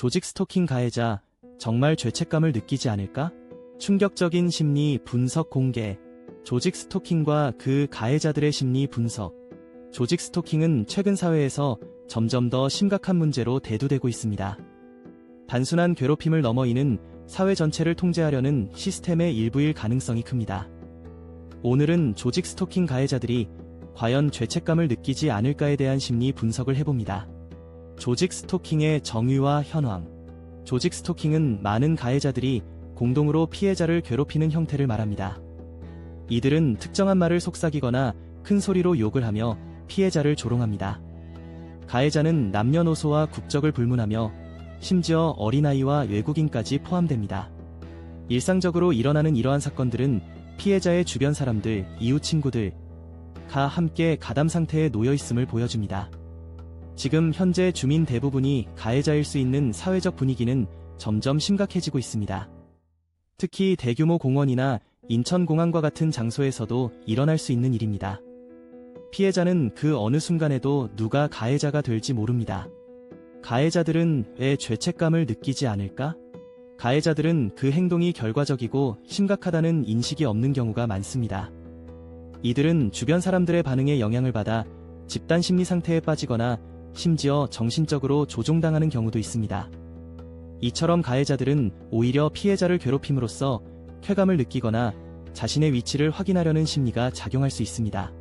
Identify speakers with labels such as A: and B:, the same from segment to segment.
A: 조직 스토킹 가해자 정말 죄책감을 느끼지 않을까? 충격적인 심리 분석 공개. 조직 스토킹과 그 가해자들의 심리 분석. 조직 스토킹은 최근 사회에서 점점 더 심각한 문제로 대두되고 있습니다. 단순한 괴롭힘을 넘어 이는 사회 전체를 통제하려는 시스템의 일부일 가능성이 큽니다. 오늘은 조직 스토킹 가해자들이 과연 죄책감을 느끼지 않을까에 대한 심리 분석을 해봅니다. 조직 스토킹의 정의와 현황. 조직 스토킹은 많은 가해자들이 공동으로 피해자를 괴롭히는 형태를 말합니다. 이들은 특정한 말을 속삭이거나 큰 소리로 욕을 하며 피해자를 조롱합니다. 가해자는 남녀노소와 국적을 불문하며 심지어 어린아이와 외국인까지 포함됩니다. 일상적으로 일어나는 이러한 사건들은 피해자의 주변 사람들, 이웃 친구들, 가 함께 가담 상태에 놓여 있음을 보여줍니다. 지금 현재 주민 대부분이 가해자일 수 있는 사회적 분위기는 점점 심각해지고 있습니다. 특히 대규모 공원이나 인천공항과 같은 장소에서도 일어날 수 있는 일입니다. 피해자는 그 어느 순간에도 누가 가해자가 될지 모릅니다. 가해자들은 왜 죄책감을 느끼지 않을까? 가해자들은 그 행동이 결과적이고 심각하다는 인식이 없는 경우가 많습니다. 이들은 주변 사람들의 반응에 영향을 받아 집단 심리 상태에 빠지거나 심지어 정신적으로 조종당하는 경우도 있습니다. 이처럼 가해자들은 오히려 피해자를 괴롭힘으로써 쾌감을 느끼거나 자신의 위치를 확인하려는 심리가 작용할 수 있습니다.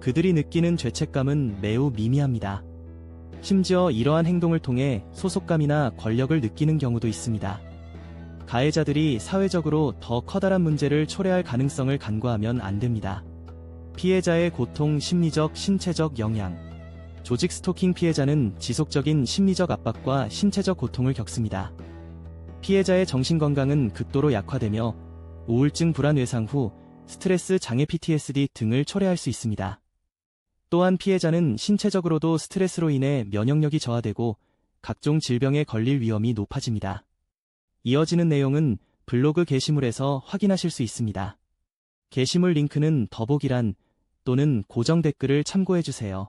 A: 그들이 느끼는 죄책감은 매우 미미합니다. 심지어 이러한 행동을 통해 소속감이나 권력을 느끼는 경우도 있습니다. 가해자들이 사회적으로 더 커다란 문제를 초래할 가능성을 간과하면 안 됩니다. 피해자의 고통, 심리적, 신체적 영향. 조직 스토킹 피해자는 지속적인 심리적 압박과 신체적 고통을 겪습니다. 피해자의 정신건강은 극도로 약화되며 우울증 불안 외상 후 스트레스 장애 PTSD 등을 초래할 수 있습니다. 또한 피해자는 신체적으로도 스트레스로 인해 면역력이 저하되고 각종 질병에 걸릴 위험이 높아집니다. 이어지는 내용은 블로그 게시물에서 확인하실 수 있습니다. 게시물 링크는 더보기란 또는 고정 댓글을 참고해주세요.